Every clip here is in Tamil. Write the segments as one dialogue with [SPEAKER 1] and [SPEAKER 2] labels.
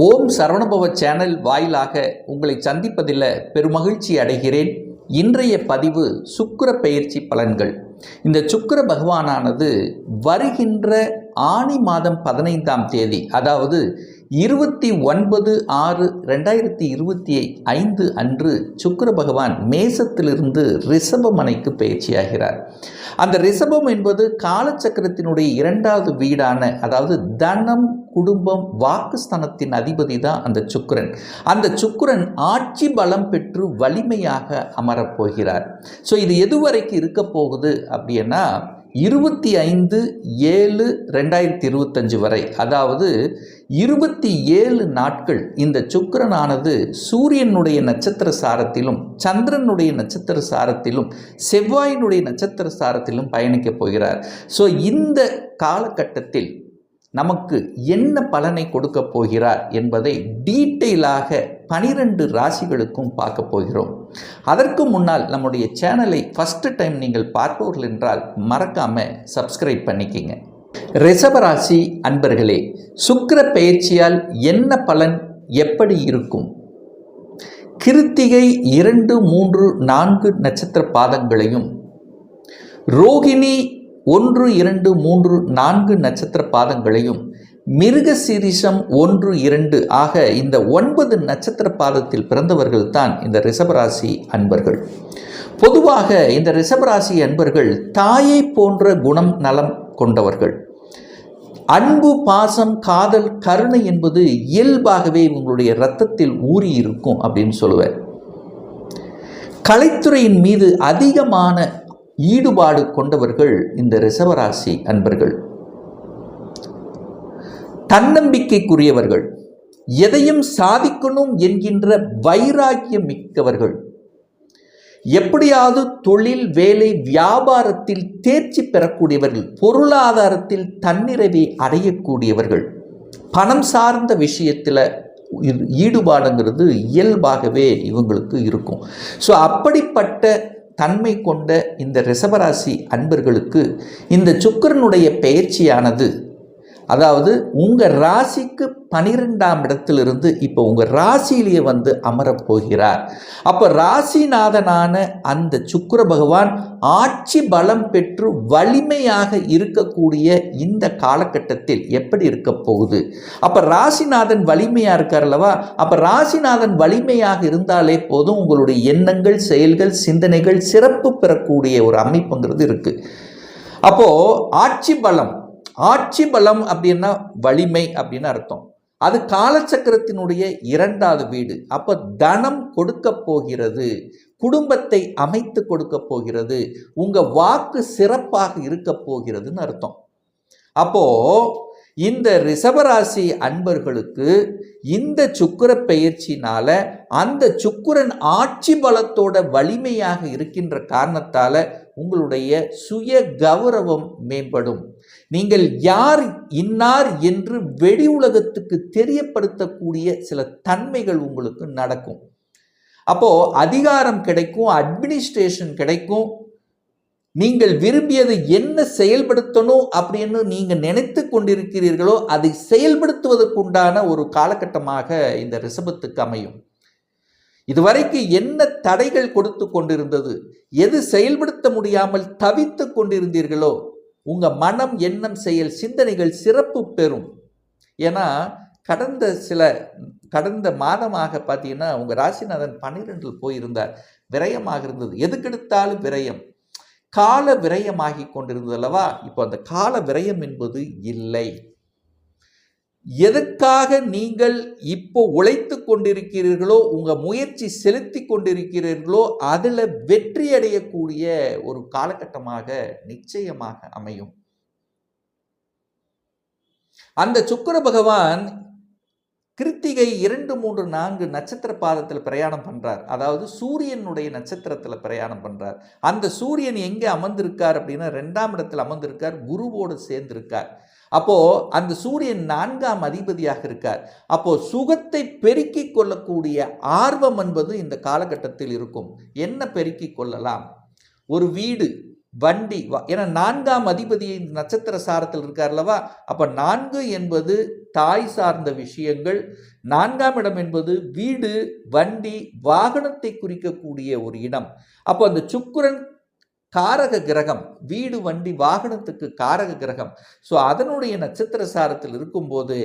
[SPEAKER 1] ஓம் சரவணபவ சேனல் வாயிலாக உங்களை சந்திப்பதில் பெருமகிழ்ச்சி அடைகிறேன். இன்றைய பதிவு சுக்கிர பெயர்ச்சி பலன்கள். இந்த சுக்கிர பகவானானது வருகின்ற ஆனி மாதம் பதினைந்தாம் தேதி அதாவது இருபத்தி ஒன்பது ஆறு ரெண்டாயிரத்தி இருபத்தி ஐந்து அன்று சுக்கர பகவான் மேசத்திலிருந்து ரிஷபமனைக்கு பயிற்சியாகிறார். அந்த ரிஷபம் என்பது காலச்சக்கரத்தினுடைய இரண்டாவது வீடான அதாவது தனம் குடும்பம் வாக்குஸ்தானத்தின் அதிபதி தான் அந்த சுக்கிரன். அந்த சுக்கிரன் ஆட்சி பலம் பெற்று வலிமையாக அமரப்போகிறார் ஸோ இது எதுவரைக்கும் இருக்க போகுது அப்படின்னா இருபத்தி ஐந்து ஏழு ரெண்டாயிரத்தி இருபத்தஞ்சு வரை அதாவது இருபத்தி ஏழு நாட்கள் இந்த சுக்கரனானது சூரியனுடைய நட்சத்திர சாரத்திலும் சந்திரனுடைய நட்சத்திர சாரத்திலும் செவ்வாயினுடைய நட்சத்திர சாரத்திலும் பயணிக்கப் போகிறார். ஸோ இந்த காலகட்டத்தில் நமக்கு என்ன பலனை கொடுக்க போகிறார் என்பதை டீட்டெயிலாக பனிரெண்டு ராசிகளுக்கும் பார்க்க போகிறோம். அதற்கு முன்னால் நம்முடைய சேனலை ஃபஸ்ட்டு டைம் நீங்கள் பார்ப்பவர்கள் என்றால் மறக்காமல் சப்ஸ்கிரைப் பண்ணிக்கிங்க. ரிஷபராசி அன்பர்களே சுக்கர பெயர்ச்சியால் என்ன பலன் எப்படி இருக்கும்? கிருத்திகை இரண்டு மூன்று நான்கு நட்சத்திர பாதங்களையும் ரோகிணி ஒன்று இரண்டு மூன்று நான்கு நட்சத்திர பாதங்களையும் மிருக சீரிஷம் ஒன்று இரண்டு ஆக இந்த ஒன்பது நட்சத்திர பாதத்தில் பிறந்தவர்கள் தான் இந்த ரிஷபராசி அன்பர்கள். பொதுவாக இந்த ரிஷபராசி அன்பர்கள் தாயை போன்ற குணம் நலம் கொண்டவர்கள். அன்பு பாசம் காதல் கருணை என்பது இயல்பாகவே இவங்களுடைய இரத்தத்தில் ஊறி இருக்கும் அப்படின்னு சொல்லுவேன் கலைத்துறையின் மீது அதிகமான ஈடுபாடு கொண்டவர்கள் இந்த ரிஷபராசி அன்பர்கள். தன்னம்பிக்கைக்குரியவர்கள் எதையும் சாதிக்கணும் என்கின்ற வைராக்கியம் மிக்கவர்கள். எப்படியாவது தொழில் வேலை வியாபாரத்தில் தேர்ச்சி பெறக்கூடியவர்கள் பொருளாதாரத்தில் தன்னிறைவை அடையக்கூடியவர்கள். பணம் சார்ந்த விஷயத்தில் ஈடுபாடுங்கிறது இயல்பாகவே இவங்களுக்கு இருக்கும். ஸோ அப்படிப்பட்ட தன்மை கொண்ட இந்த ரிசவராசி அன்பர்களுக்கு இந்த சுக்கரனுடைய பெயர்ச்சியானது அதாவது உங்கள் ராசிக்கு பனிரெண்டாம் இடத்திலிருந்து இப்போ உங்கள் ராசியிலேயே வந்து அமரப் போகிறார். அப்போ ராசிநாதனான அந்த சுக்கர பகவான் ஆட்சி பலம் பெற்று வலிமையாக இருக்கக்கூடிய இந்த காலகட்டத்தில் எப்படி இருக்க போகுது? அப்போ ராசிநாதன் வலிமையாக இருக்கார் அல்லவா? அப்போ ராசிநாதன் வலிமையாக இருந்தாலே போதும் உங்களுடைய எண்ணங்கள் செயல்கள் சிந்தனைகள் சிறப்பு பெறக்கூடிய ஒரு அமைப்புங்கிறது இருக்குது அப்போது ஆட்சி பலம் ஆட்சி பலம் அப்படின்னா வலிமை அப்படின்னு அர்த்தம். அது காலச்சக்கரத்தினுடைய இரண்டாவது வீடு. அப்போ தனம் கொடுக்க போகிறது. குடும்பத்தை அமைத்து கொடுக்க போகிறது. உங்கள் வாக்கு சிறப்பாக இருக்க போகிறதுன்னு அர்த்தம். அப்போ இந்த ரிஷபராசி அன்பர்களுக்கு இந்த சுக்கர பெயர்ச்சினால அந்த சுக்கரன் ஆட்சி பலத்தோட வலிமையாக இருக்கின்ற காரணத்தால உங்களுடைய சுய கௌரவம் மேம்படும். நீங்கள் யார் இன்னார் என்று வெளி உலகத்துக்கு தெரியப்படுத்தக்கூடிய சில தன்மைகள் உங்களுக்கு நடக்கும். அப்போ அதிகாரம் கிடைக்கும் அட்மினிஸ்ட்ரேஷன் கிடைக்கும். நீங்கள் விரும்பியதை என்ன செயல்படுத்தணும் அப்படின்னு நீங்கள் நினைத்து கொண்டிருக்கிறீர்களோ அதை செயல்படுத்துவதற்குண்டான ஒரு காலகட்டமாக இந்த ரிசபத்துக்கு அமையும். இதுவரைக்கு என்ன தடைகள் கொடுத்து கொண்டிருந்தது எது செயல்படுத்த முடியாமல் தவித்து கொண்டிருந்தீர்களோ உங்கள் மனம் எண்ணம் செயல் சிந்தனைகள் சிறப்பு பெறும். ஏன்னா கடந்த சில கடந்த மாதமாக பார்த்தீங்கன்னா உங்கள் ராசிநாதன் பன்னிரெண்டில் போயிருந்தார். விரயமாக இருந்தது. எதுக்கெடுத்தாலும் விரயம். கால விரயமாகி கொண்டிருந்தது அல்லவா? இப்போ அந்த கால விரயம் என்பது இல்லை. எதற்காக நீங்கள் இப்போ உழைத்து கொண்டிருக்கிறீர்களோ உங்கள் முயற்சி செலுத்தி கொண்டிருக்கிறீர்களோ அதில் வெற்றி அடையக்கூடிய ஒரு காலகட்டமாக நிச்சயமாக அமையும். அந்த சுக்கர பகவான் கிருத்திகை இரண்டு மூன்று நான்கு நட்சத்திர பாதத்தில் பிரயாணம் பண்ணுறார் அதாவது சூரியனுடைய நட்சத்திரத்தில் பிரயாணம் பண்ணுறார் அந்த சூரியன் எங்கே அமர்ந்திருக்கார் அப்படின்னா ரெண்டாம் இடத்தில் அமர்ந்திருக்கார் குருவோடு சேர்ந்திருக்கார். அப்போது அந்த சூரியன் நான்காம் அதிபதியாக இருக்கார். அப்போது சுகத்தை பெருக்கிக் கொள்ளக்கூடிய ஆர்வம் என்பது இந்த காலகட்டத்தில் இருக்கும். என்ன பெருக்கிக் கொள்ளலாம்? ஒரு வீடு வண்டி ஏன்னா நான்காம் அதிபதி இந்த நட்சத்திர சாரத்தில் இருக்கார்லவா அப்போ நான்கு என்பது தாய் சார்ந்த விஷயங்கள். நான்காம் இடம் என்பது வீடு வண்டி வாகனத்தை குறிக்கக்கூடிய ஒரு இடம். அப்போ அந்த சுக்கிரன் காரக கிரகம் வீடு வண்டி வாகனத்துக்கு காரக கிரகம். ஸோ அதனுடைய நட்சத்திர சாரத்தில் இருக்கும்போது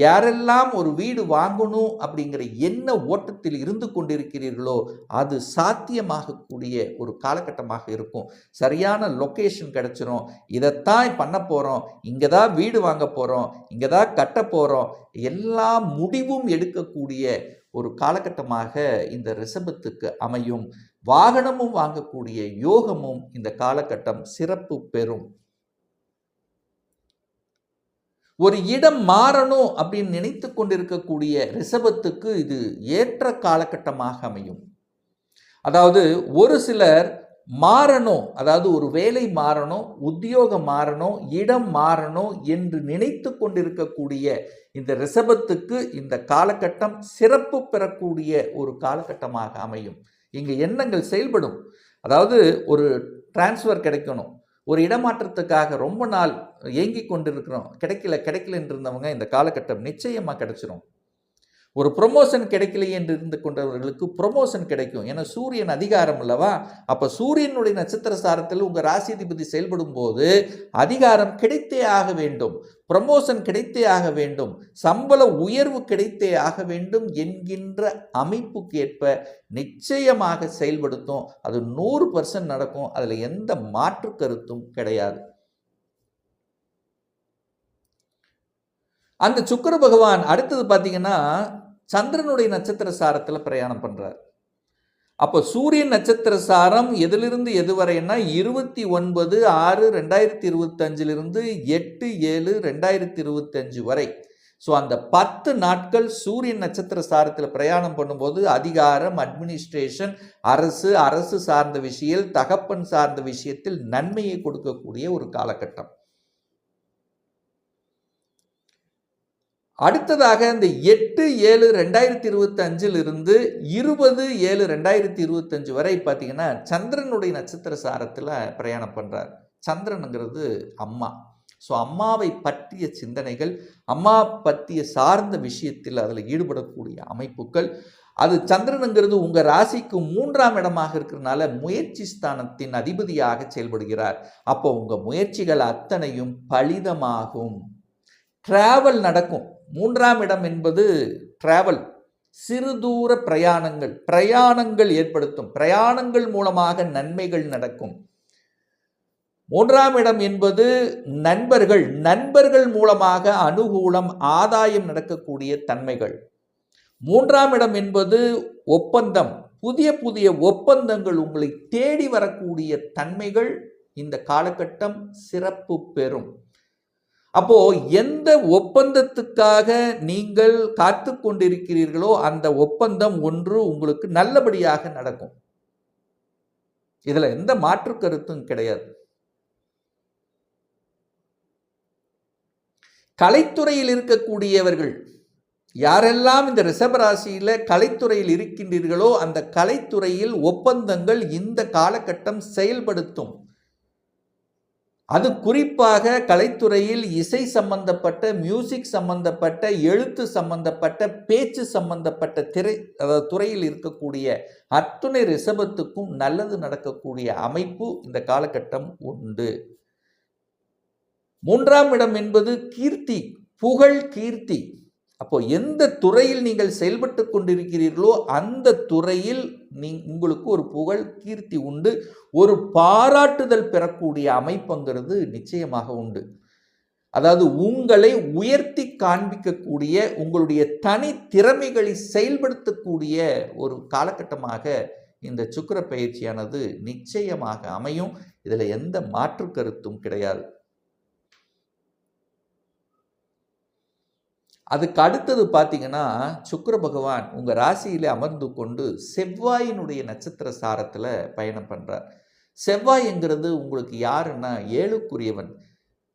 [SPEAKER 1] யாரெல்லாம் ஒரு வீடு வாங்கணும் அப்படிங்கிற என்ன ஓட்டத்தில் இருந்து கொண்டிருக்கிறீர்களோ அது சாத்தியமாகக்கூடிய ஒரு காலகட்டமாக இருக்கும். சரியான லொக்கேஷன் கிடைச்சிரும். இதைத்தான் பண்ண போகிறோம் இங்கே தான் வீடு வாங்க போகிறோம் இங்கே தான் கட்ட போகிறோம் எல்லா முடிவும் எடுக்கக்கூடிய ஒரு காலகட்டமாக இந்த ரிசபத்துக்கு அமையும். வாகனமும் வாங்கக்கூடிய யோகமும் இந்த காலகட்டம் சிறப்பு பெறும். ஒரு இடம் மாறணும் அப்படின்னு நினைத்து கொண்டிருக்கக்கூடிய ரிஷபத்துக்கு இது ஏற்ற காலகட்டமாக அமையும். அதாவது ஒரு சிலர் மாறணும் அதாவது ஒரு வேலை மாறணும் உத்தியோகம் மாறணும் இடம் மாறணும் என்று நினைத்து கொண்டிருக்கக்கூடிய இந்த ரிஷபத்துக்கு இந்த காலகட்டம் சிறப்பு பெறக்கூடிய ஒரு காலகட்டமாக அமையும். இங்கே எண்ணங்கள் செயல்படும். அதாவது ஒரு டிரான்ஸ்ஃபர் கிடைக்கணும். ஒரு இடமாற்றத்துக்காக ரொம்ப நாள் ஏங்கி கொண்டிருக்கிறோம். கிடைக்கல கிடைக்கலன்னு இருந்தவங்க இந்த காலகட்டம் நிச்சயமாக கிடைச்சிரும். ஒரு ப்ரொமோஷன் கிடைக்கலையே என்று இருந்து கொண்டவர்களுக்கு ப்ரொமோஷன் கிடைக்கும். ஏன்னா சூரியன் அதிகாரம் அல்லவா? அப்போ சூரியனுடைய நட்சத்திர சாரத்தில் உங்கள் ராசிதிபதி செயல்படும் போது அதிகாரம் கிடைத்தே ஆக வேண்டும். ப்ரமோஷன் கிடைத்தே ஆக வேண்டும். சம்பள உயர்வு கிடைத்தே ஆக வேண்டும் என்கின்ற அமைப்புக்கு ஏற்ப நிச்சயமாக செயல்படுத்தும். அது நூறு பர்சன்ட் நடக்கும். அதில் எந்த மாற்று கருத்தும் கிடையாது. அந்த சுக்கர பகவான் அடுத்தது பார்த்தீங்கன்னா சந்திரனுடைய நட்சத்திர சாரத்தில் பிரயாணம் பண்ணுறார் அப்போ சூரியன் நட்சத்திர சாரம் எதிலிருந்து எது வரைன்னா இருபத்தி ஒன்பது ஆறு ரெண்டாயிரத்தி இருபத்தஞ்சிலிருந்து எட்டு ஏழு ரெண்டாயிரத்தி இருபத்தஞ்சு வரை. ஸோ அந்த பத்து நாட்கள் சூரியன் நட்சத்திர சாரத்தில் பிரயாணம் பண்ணும்போது அதிகாரம் அட்மினிஸ்ட்ரேஷன் அரசு அரசு சார்ந்த விஷயத்தில் தகப்பன் சார்ந்த விஷயத்தில் நன்மையை கொடுக்கக்கூடிய ஒரு காலகட்டம். அடுத்ததாக இந்த எட்டு ஏழு ரெண்டாயிரத்தி இருபத்தஞ்சில் இருந்து இருபது ஏழு ரெண்டாயிரத்தி இருபத்தஞ்சு வரை பார்த்தீங்கன்னா சந்திரனுடைய நட்சத்திர சாரத்தில் பிரயாணம் பண்ணுறார் சந்திரனுங்கிறது அம்மா. ஸோ அம்மாவை பற்றிய சிந்தனைகள் அம்மா பற்றிய சார்ந்த விஷயத்தில் அதில் ஈடுபடக்கூடிய அமைப்புகள். அது சந்திரனுங்கிறது உங்கள் ராசிக்கு மூன்றாம் இடமாக இருக்கிறனால முயற்சி ஸ்தானத்தின் அதிபதியாக செயல்படுகிறார். அப்போ உங்கள் முயற்சிகள் அத்தனையும் பலிதமாகும். டிராவல் நடக்கும். மூன்றாம் இடம் என்பது டிராவல் சிறு தூர பிரயாணங்கள். பிரயாணங்கள் ஏற்படுத்தும். பிரயாணங்கள் மூலமாக நன்மைகள் நடக்கும். மூன்றாம் இடம் என்பது நண்பர்கள். நண்பர்கள் மூலமாக அனுகூலம் ஆதாயம் நடக்கக்கூடிய தன்மைகள். மூன்றாம் இடம் என்பது ஒப்பந்தம். புதிய புதிய ஒப்பந்தங்கள் உங்களை தேடி வரக்கூடிய தன்மைகள் இந்த காலகட்டம் சிறப்பு பெறும். அப்போ எந்த ஒப்பந்தத்துக்காக நீங்கள் காத்து கொண்டிருக்கிறீர்களோ அந்த ஒப்பந்தம் ஒன்று உங்களுக்கு நல்லபடியாக நடக்கும். இதுல எந்த மாற்று கருத்தும் கிடையாது. கலைத்துறையில் இருக்கக்கூடியவர்கள் யாரெல்லாம் இந்த ரிஷபராசியில் கலைத்துறையில் இருக்கின்றீர்களோ அந்த கலைத்துறையில் ஒப்பந்தங்கள் இந்த காலகட்டம் செயல்படுத்தும். அது குறிப்பாக கலைத்துறையில் இசை சம்பந்தப்பட்ட மியூசிக் சம்பந்தப்பட்ட எழுத்து சம்பந்தப்பட்ட பேச்சு சம்பந்தப்பட்ட திரை துறையில் இருக்கக்கூடிய அத்துணை ரிசபத்துக்கும் நல்லது நடக்கக்கூடிய அமைப்பு இந்த காலகட்டம் உண்டு. மூன்றாம் இடம் என்பது கீர்த்தி புகழ் கீர்த்தி. அப்போ எந்த துறையில் நீங்கள் செயல்பட்டு கொண்டிருக்கிறீர்களோ அந்த துறையில் நீ உங்களுக்கு ஒரு புகழ் கீர்த்தி உண்டு. ஒரு பாராட்டுதல் பெறக்கூடிய அமைப்புங்கிறது நிச்சயமாக உண்டு. அதாவது உங்களை உயர்த்தி காண்பிக்கக்கூடிய உங்களுடைய தனி திறமைகளை செயல்படுத்தக்கூடிய ஒரு காலகட்டமாக இந்த சுக்கிர பயிற்சியானது நிச்சயமாக அமையும். இதில் எந்த மாற்று கருத்தும் கிடையாது. அதுக்கு அடுத்தது பார்த்தீங்கன்னா சுக்கர பகவான் உங்கள் ராசியிலே அமர்ந்து கொண்டு செவ்வாயினுடைய நட்சத்திர சாரத்தில் பயணம் பண்ணுறார் செவ்வாய்ங்கிறது உங்களுக்கு யாருன்னா ஏழுக்குரியவன்.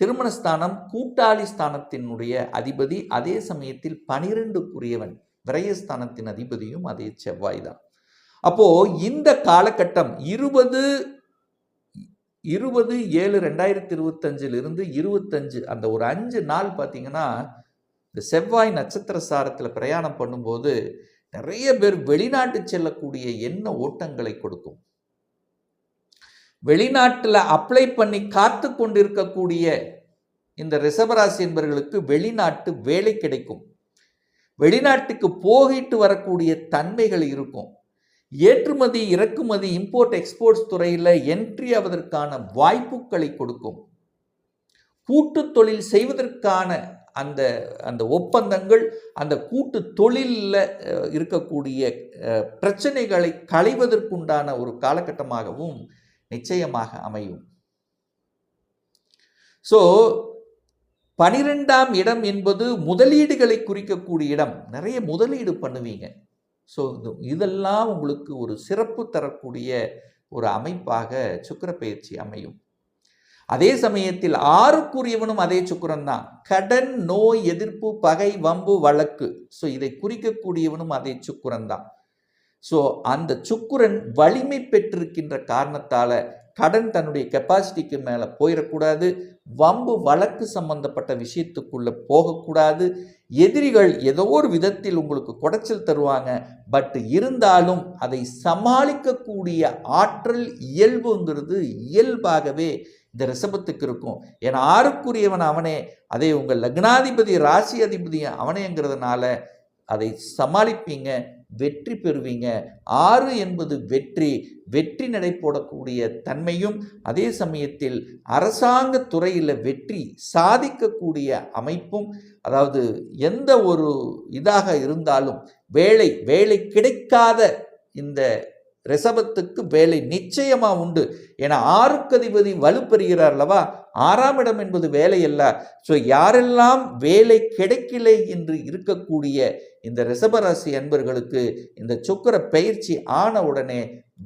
[SPEAKER 1] திருமணஸ்தானம் கூட்டாளி ஸ்தானத்தினுடைய அதிபதி அதே சமயத்தில் பனிரெண்டுக்குரியவன். விரயஸ்தானத்தின் அதிபதியும் அதே செவ்வாய் தான். அப்போது இந்த காலகட்டம் இருபது இருபது ஏழு ரெண்டாயிரத்தி இருபத்தஞ்சிலிருந்து இருபத்தஞ்சு அந்த ஒரு அஞ்சு நாள் பார்த்தீங்கன்னா இந்த செவ்வாய் நட்சத்திர சாரத்தில் பிரயாணம் பண்ணும்போது நிறைய பேர் வெளிநாட்டு செல்லக்கூடிய எண்ண ஓட்டங்களை கொடுக்கும். வெளிநாட்டில் அப்ளை பண்ணி காத்து கொண்டிருக்கக்கூடிய இந்த ரிஷபராசி என்பவர்களுக்கு வெளிநாட்டு வேலை கிடைக்கும். வெளிநாட்டுக்கு போகிட்டு வரக்கூடிய தன்மைகள் இருக்கும். ஏற்றுமதி இறக்குமதி இம்போர்ட் எக்ஸ்போர்ட்ஸ் துறையில் என்ட்ரி ஆவதற்கான வாய்ப்புகளை கொடுக்கும். கூட்டு தொழில் செய்வதற்கான அந்த அந்த ஒப்பந்தங்கள் அந்த கூட்டு தொழிலில் இருக்கக்கூடிய பிரச்சனைகளை களைவதற்குண்டான ஒரு காலகட்டமாகவும் நிச்சயமாக அமையும். ஸோ பனிரெண்டாம் இடம் என்பது முதலீடுகளை குறிக்கக்கூடிய இடம். நிறைய முதலீடு பண்ணுவீங்க. ஸோ இதெல்லாம் உங்களுக்கு ஒரு சிறப்பு தரக்கூடிய ஒரு அமைப்பாக சுக்கிர பயிற்சி அமையும். அதே சமயத்தில் ஆறுக்குரியவனும் அதே சுக்கரன் தான். கடன் நோய் எதிர்ப்பு பகை வம்பு வழக்கு. ஸோ இதை குறிக்கக்கூடியவனும் அதே சுக்கரன் தான். ஸோ அந்த சுக்குரன் வலிமை பெற்றிருக்கின்ற காரணத்தால் கடன் தன்னுடைய கெப்பாசிட்டிக்கு மேலே போயிடக்கூடாது வம்பு வழக்கு சம்பந்தப்பட்ட விஷயத்துக்குள்ளே போகக்கூடாது. எதிரிகள் ஏதோ ஒரு விதத்தில் உங்களுக்கு குடைச்சல் தருவாங்க. பட் இருந்தாலும் அதை சமாளிக்கக்கூடிய ஆற்றல் இயல்புங்கிறது இயல்பாகவே இந்த ரிசபத்துக்கு இருக்கும். ஏன்னா ஆறுக்குரியவன் அவனே அதே உங்கள் லக்னாதிபதி ராசி அதிபதி அவனேங்கிறதுனால அதை சமாளிப்பீங்க. வெற்றி பெறுவீங்க. ஆறு என்பது வெற்றி. வெற்றி நடை போடக்கூடிய தன்மையும் அதே சமயத்தில் அரசாங்க துறையில் வெற்றி சாதிக்கக்கூடிய அமைப்பும் அதாவது எந்த ஒரு இதாக இருந்தாலும் வேலை வேலை கிடைக்காத இந்த ரிஷபத்துக்கு வேலை நிச்சயமா உண்டு. ஏன்னா ஆறுக்கதிபதி வலுப்பெறுகிறார் அல்லவா ஆறாம் இடம் என்பது வேலை அல்ல. ஸோ யாரெல்லாம் வேலை கிடைக்கலை என்று இருக்கக்கூடிய இந்த ரிஷபராசி அன்பர்களுக்கு இந்த சுக்கர பயிற்சி ஆன உடனே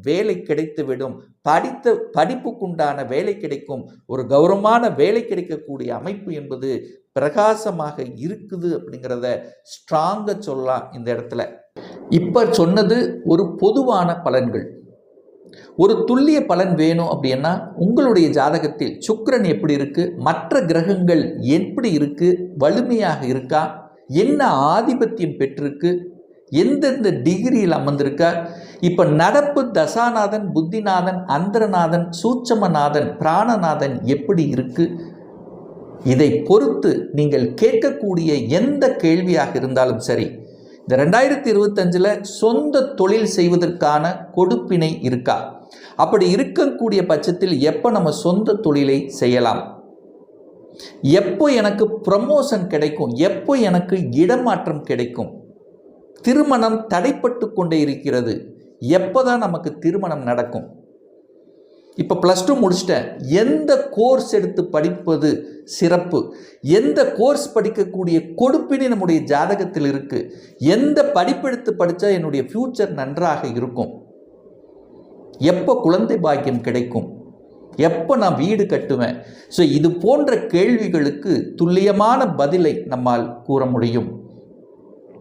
[SPEAKER 1] வேலை கிடைத்துவிடும். படித்த படிப்புக்குண்டான வேலை கிடைக்கும். ஒரு கௌரவமான வேலை கிடைக்கக்கூடிய அமைப்பு என்பது பிரகாசமாக இருக்குது அப்படிங்கிறத ஸ்ட்ராங்காக சொல்லலாம் இந்த இடத்துல. இப்போ சொன்னது ஒரு பொதுவான பலன்கள். ஒரு துல்லிய பலன் வேணும் அப்படின்னா உங்களுடைய ஜாதகத்தில் சுக்கரன் எப்படி இருக்குது மற்ற கிரகங்கள் எப்படி இருக்குது வலிமையாக இருக்கா? என்ன ஆதிபத்தியம் பெற்றிருக்கு? எந்தெந்த டிகிரியில் அமர்ந்திருக்கார் இப்போ நடப்பு தசாநாதன் புத்திநாதன் அந்தரநாதன் சூட்சமநாதன் பிராணநாதன் எப்படி இருக்கு? இதை பொறுத்து நீங்கள் கேட்கக்கூடிய எந்த கேள்வியாக இருந்தாலும் சரி இந்த ரெண்டாயிரத்தி இருபத்தஞ்சில் சொந்த தொழில் செய்வதற்கான கொடுப்பினை இருக்கா? அப்படி இருக்கக்கூடிய பட்சத்தில் எப்போ நம்ம சொந்த தொழிலை செய்யலாம்? எப்போ எனக்கு ப்ரமோஷன் கிடைக்கும்? எப்போ எனக்கு இடமாற்றம் கிடைக்கும்? திருமணம் தடைப்பட்டு கொண்டே இருக்கிறது. எப்போ தான் நமக்கு திருமணம் நடக்கும்? இப்போ ப்ளஸ் டூ முடிச்சிட்டேன். எந்த கோர்ஸ் எடுத்து படிப்பது சிறப்பு? எந்த கோர்ஸ் படிக்கக்கூடிய கொடுப்பினை நம்முடைய ஜாதகத்தில் இருக்குது எந்த படிப்பெடுத்து படித்தா என்னுடைய ஃப்யூச்சர் நன்றாக இருக்கும்? எப்போ குழந்தை பாக்கியம் கிடைக்கும்? எப்போ நான் வீடு கட்டுவேன்? ஸோ இது போன்ற கேள்விகளுக்கு துல்லியமான பதிலை நம்மால் கூற முடியும்.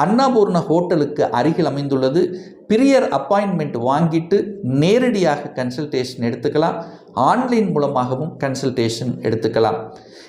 [SPEAKER 1] அன்னபூர்ண ஹோட்டலுக்கு அருகில் அமைந்துள்ளது. பிரியர் அப்பாயின்மெண்ட் வாங்கிட்டு நேரடியாக கன்சல்டேஷன் எடுத்துக்கலாம். ஆன்லைன் மூலமாகவும் கன்சல்டேஷன் எடுத்துக்கலாம்.